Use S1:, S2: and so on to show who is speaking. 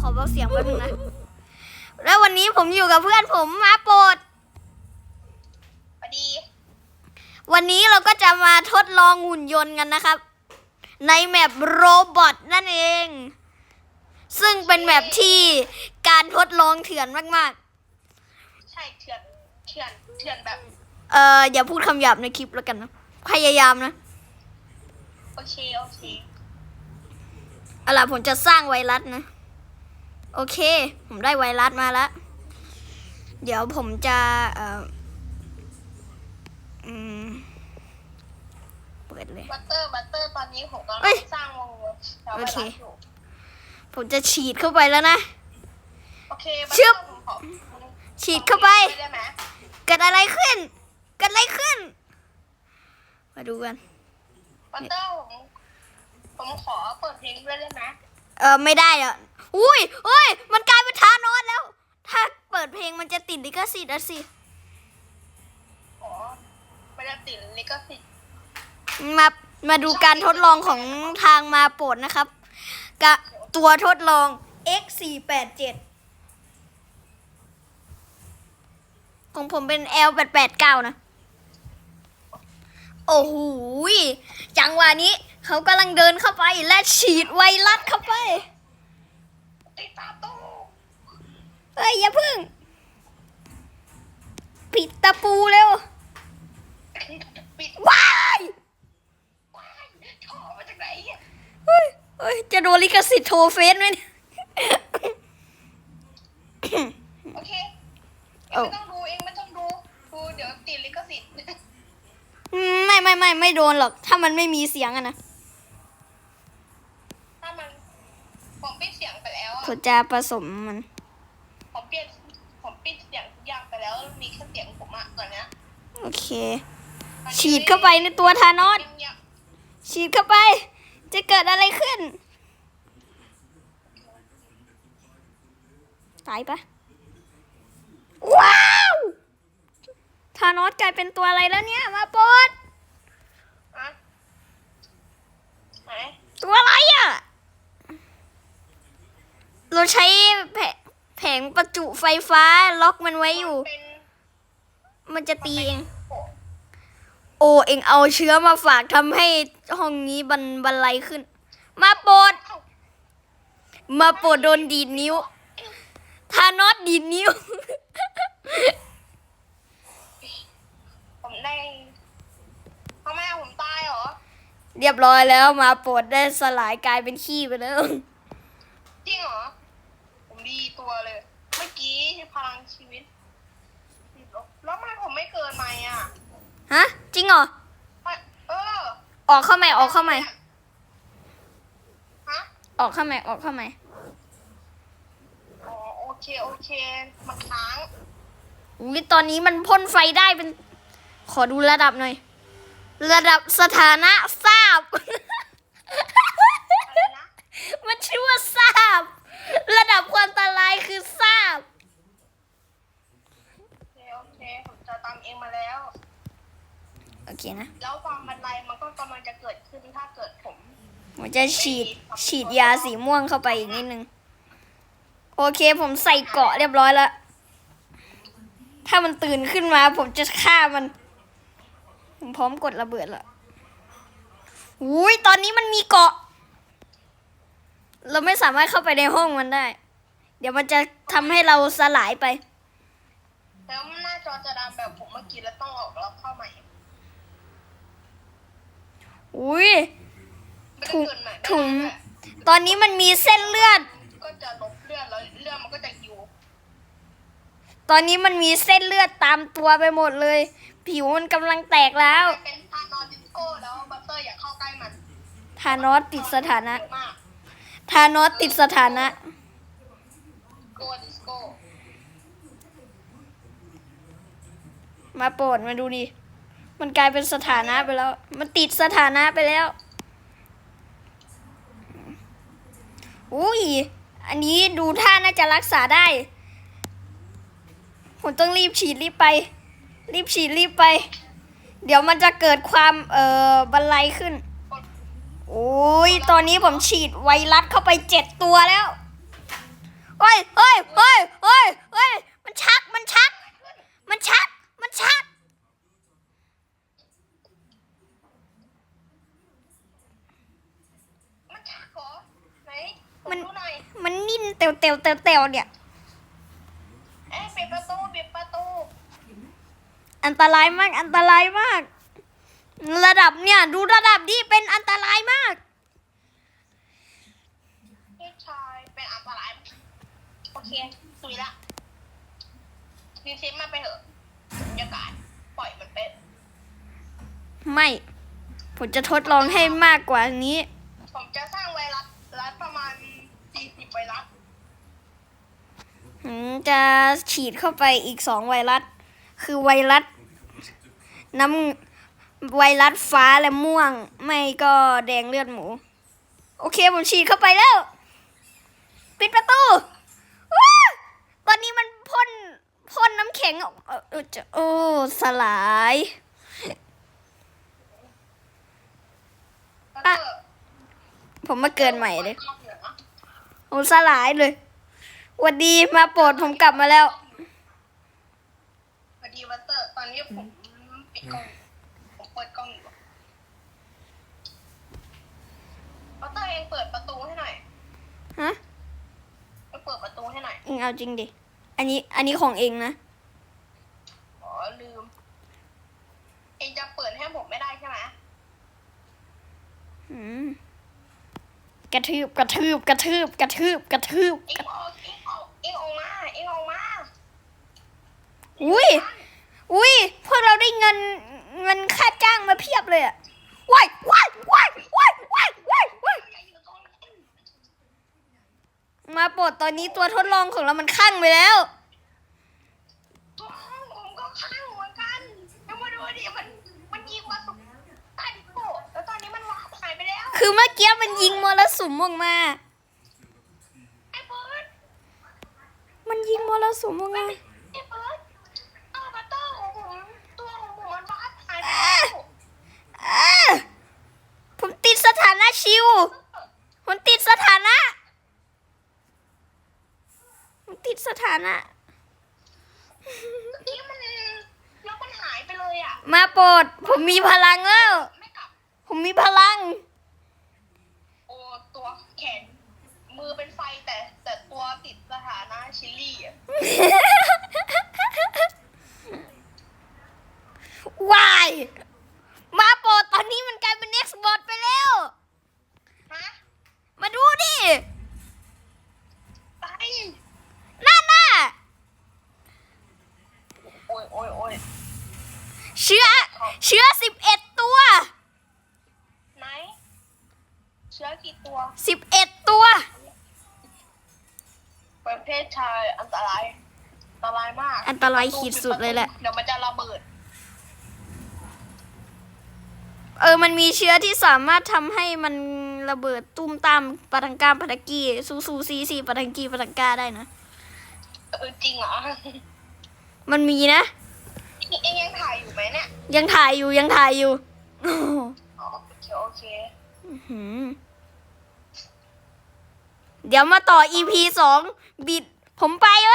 S1: ขอเบาเสียงแป๊บนึงนะ แล้ววันนี้ผมอยู่กับเพื่อนผมมาโปรด
S2: พอดี
S1: วันนี้เราก็จะมาทดลองหุ่นยนต์กันนะครับ ในแมปโรบอทนั่นเอง ซึ่งเป็นแมปที่การทดลองเถื่อนมาก
S2: ใช่เถื่อนเถื่อนเถื่อนแบบ
S1: ๆ เอ่ออย่าพูดคำหยาบในคลิปแล้วกันนะ พยายามนะ
S2: โอเค โอเค
S1: เอาล่ะผมจะสร้างไวรัสนะ โอเค ผมได้ไวรัสมาแล้ว เดี๋ยวผมจะเอ่ออืมเปิดเลย
S2: บัตเตอร์บัตเตอร์ตอนนี้ผมกำลั
S1: เอ้ย
S2: งสร้างวงแถว
S1: โอ
S2: ไว
S1: เค
S2: รัสอยู่
S1: ผมจะฉีดเข้าไปแล้วนะ
S2: โอเคบัต
S1: ชึ
S2: เตอบร์ผมขอ
S1: ฉีดเข้าไป
S2: ขอได้ไหม
S1: เกิดอะไรขึ้น เกิดอะไรขึ้น มาดูกัน
S2: บัตเตอร์ผมผมขอเปิดเพลงด้วยได้ไหม
S1: เออไม่ได้อะอุ้ยเฮ้ยมันกลายเป็นทานอสแล้ว ถ้าเปิดเพลงมันจะติดลิขสิทธิ์อะสิ
S2: อ๋อไม่ได้ติดลิขสิทธิ์
S1: มามาดูการทดลองของทางมาโปรดนะครับกับตัวทดลอง x 4 8 7ของผมเป็น L 8 8 9นะ โอ้โหยจังหวะนี้ เขากำลังเดินเข้าไปและฉีดไวรัสเข้าไป
S2: ติดตาตู้
S1: เฮ้ยอย่าพึ่งปิดตะปูเร็ว
S2: ปิด
S1: ว้าย
S2: ว้ายถอมาจากไหนเนี่ย
S1: เฮ้ยเฮ้ยจะโดนลิขสิทธิ์โทรเฟซไหมเนี่ย
S2: โอเคเอง
S1: เอ้า
S2: ไม่ต้องดูเองไม่ต้องดูดูเดี๋ยวติดลิขสิทธิ์
S1: อืมไม่ไม่ไม่ไม่โดนหรอก ถ้ามันไม่มีเสียงอะนะ
S2: ผมปิดเสียงไปแล้วอะ
S1: ผมจะผสมมัน
S2: ผมเปลี่ยนผมปิดเสียงทุกอย่างไปแล้วมีแค่เสียงผมอะตอนเนี้ย
S1: โอเค ฉีดเข้าไปในตัวทานอส
S2: เงียบ
S1: ฉีดเข้าไป จะเกิดอะไรขึ้น ตายปะว้าวทานอสกลายเป็นตัวอะไรแล้วเนี่ย มาโปด
S2: ๆอะไหน
S1: ตัวอะไรอะเรา ใช้แผแผงประจุไฟฟ้าล็อกมันไว้อยู่
S2: เป็น
S1: มันจะตีเอง
S2: โอ้
S1: โอ้เองเอาเชื้อมาฝากทำให้ห้องนี้บันบันไลขึ้น มาโปรด
S2: เอ้า
S1: มาโปรดโดนดีดนิ้วทานอสดีดนิ้ว
S2: ผมได้พ่อแม่ผมตายเหรอ
S1: เรียบร้อยแล้วมาโปรดได้สลายกลายเป็นขี้ไปแล้ว
S2: จริงเหรอผม ดีตัวเลย เมื่อกี้พลังชีวิตติดลบแล้วทำไมผมไม่เกินไหมอะ
S1: ฮะ จริงเหรอ
S2: ไม่เออ
S1: ออกเข้าใหม่ออกเข้าใหม่
S2: ฮะ
S1: ออกเข้าใหม่ออกเข้าใหม่
S2: อ๋อโอเคโอเคมันค้าง
S1: อุ้ยตอนนี้มันพ่นไฟได้เป็น ขอดูระดับหน่อย ระดับสถานะทราบ
S2: อะไรนะ
S1: มันชื่อว่าท ราบระดับความอันตรายคือทราบ
S2: โอเคโอเคผมจะตามเองมาแล้ว
S1: โอเคนะ
S2: แล้วความบันไลมันก็กำลังจะเกิดขึ้นถ้าเกิดผม
S1: ผมจะฉีดฉีดยาสีม่วงเข้าไปอีกนิดนึง โอเคผมใส่เกราะเรียบร้อยแล้ว ถ้ามันตื่นขึ้นมา ผมจะฆ่ามัน ผมพร้อมกดระเบิดแล้วอุ้ยตอนนี้มันมีเกาะ เราไม่สามารถเข้าไปในห้องมันได้ เดี๋ยวมันจะทำให้เราสลายไป
S2: แล้วหน้าจอจะดำแบบผมเมื่อกี้แล้วต้องออกแล้วเข้าใหม่
S1: อุ้ย
S2: ไม่ได้
S1: ถุง
S2: เกินใหม่ไม่ได้
S1: ถุง
S2: ด้วย
S1: ตอนนี้มันมีเส้นเลือด
S2: ก็จะลบเลือดแล้วเลือดมันก็จะยิว
S1: ตอนนี้มันมีเส้นเลือดตามตัวไปหมดเลย ผิวมันกำลังแตกแล้ว
S2: เป็นทานอสดิสโก้แล้วบัตเตอร์อย่าเข้าใกล้มัน
S1: ทานอสติดสถานะ
S2: เยอมาก
S1: ทานอสติดสถานะ
S2: โกดิสโก้
S1: มาโปรดมาดูดิ มันกลายเป็นสถานะไปแล้ว มันติดสถานะไปแล้ว อุ้ย อันนี้ดูท่าน่าจะรักษาได้ ผมต้องรีบฉีดรีบไป รีบฉีดรีบไป เดี๋ยวมันจะเกิดความเอ่อบันไลขึ้น
S2: กด
S1: โอ้ยตอนนี้ผมฉีดไวรัสเข้าไปเจ็ดตัวแล้วยเฮ้ยเฮ้ยเฮ้ยเฮ้ยมันชัก มันชัก มันชัก มันชัก
S2: มันชักเหรอไหนผ
S1: มัน
S2: ดูหน่อย
S1: มันนิ่นเตียวเตียวเตียวเตียวเนี่ย
S2: เอ้ยปิดประตูปิดประตู
S1: อันตรายมาก อันตรายมาก ระดับเนี่ย ดูระดับที่เป็นอันตรายมาก
S2: พี่ชายเป็นอันตรายโอเคสุยละรีเซ็ตมาไปเถอะบรรยากาศปล่อยมันเป็น
S1: ไม่ ผมจะทดลองให้มากกว่านี้
S2: ผมจะสร้างไวรัสรัสประมาณ40ไวรัส
S1: ผมจะฉีดเข้าไปอีกสองไวรัส คือไวรัสน้ำ ไวรัสฟ้าและม่วง ไม่ก็แดงเลือดหมู โอเคผมฉีดเข้าไปแล้ว ปิดประตูว้าตอนนี้มันพ่นพ่นน้ำแข็งออกเอ่อเออจะโอ้สลาย
S2: แล้วก็
S1: ผมมาเกินใหม่เลย
S2: รอบหนึ่งอะ
S1: โอ้สลายเลยหวัดดีมาโปรดผมกลับมาแล้ว
S2: พอดีวัตเตอร์ ตอนนี้ผมปิดกล้องผม เปิดกล้องอยู่วัตเตอร์เองเปิดประตูให้หน่อย
S1: ฮะ
S2: ไปเปิดประตูให้หน่อย
S1: เองเอาจริงดิ อันนี้ อันนี้ของเองนะ
S2: อ๋อลืม เองจะเปิดให้ผมไม่ได้ใช่ไหม
S1: อืมกระทืบกระทืบกระทืบกระทืบกระทืบ
S2: เองออกเองออกเองออกมาเองออกมา
S1: อุ้ย อุ้ยพวกเราได้เงินเงินค่าจ้างมา เพียบเลยอะว้ายว้ายว้ายว้ายว้ายว้ายว้าย
S2: อย่าอยู่ตรงนั้น
S1: มาโปรดตอนนี้ตัวทดลองของเรามันข้างไปแล้ว
S2: ตัวผมก็ข้างเหมือนกันแล้วมาดูดิมันมันยิงมาสุดใต้ดิโก้แล้วตอนนี้มันวาร์ปหายไปแล้ว
S1: คือเมื่อกี้มันยิงมรสุมออกมา
S2: ไอ้เบิร์ด
S1: มันยิงมรสุมออกมา
S2: ไอ้เบิร์ดเอาบัตเตอร์ของผม ตัวของผมมันวาร์ปหายไปแล้ว
S1: อ่าผมติดสถานะ ชิวผมติดสถานะผมติดสถานะ
S2: นี่มันแล้วมันหายไปเลยอะ
S1: มาโปรด ผมมีพลังแล้ว
S2: ไม่กลับ
S1: ผมมีพลัง
S2: โอ้ตัวแขน มือเป็นไฟแต่แต่ตัวติดสถานะชิลลี่อะ
S1: วาย มาโปรดตอนนี้มันกลายเป็น Next Bot ไปแล้ว
S2: ฮะ
S1: มาดูดิ
S2: ไป
S1: นั่นน่ะ
S2: โอ้ยโอ้ยโอ้ย
S1: เชื้อ เชื้อสิบเอ็ดตัว
S2: ไหนเชื้อกี่ตัว
S1: สิบเอ็ดตัว
S2: ประเภทชายอันตราย อันตรายมาก
S1: อันตรายขีดสุดเลยแหละ
S2: เดี๋ยวมันจะระเบิด
S1: เออ มันมีเชื้อที่สามารถทำให้มันระเบิดตุ้มตามปะทังกาปะทังกีซูซูซีซีปะทังกีปะทังกาได้นะ
S2: เออ จริงเหรอ
S1: มันมีนะ
S2: เองยังถ่ายอยู่ไหมเนี่ย
S1: ยังถ่ายอยู่ยังถ่ายอยู่โอ้โห
S2: อ๋อโอเคโอเค
S1: อื้อหือเดี๋ยวมาต่อ EP สองบิดผมไปแล้ว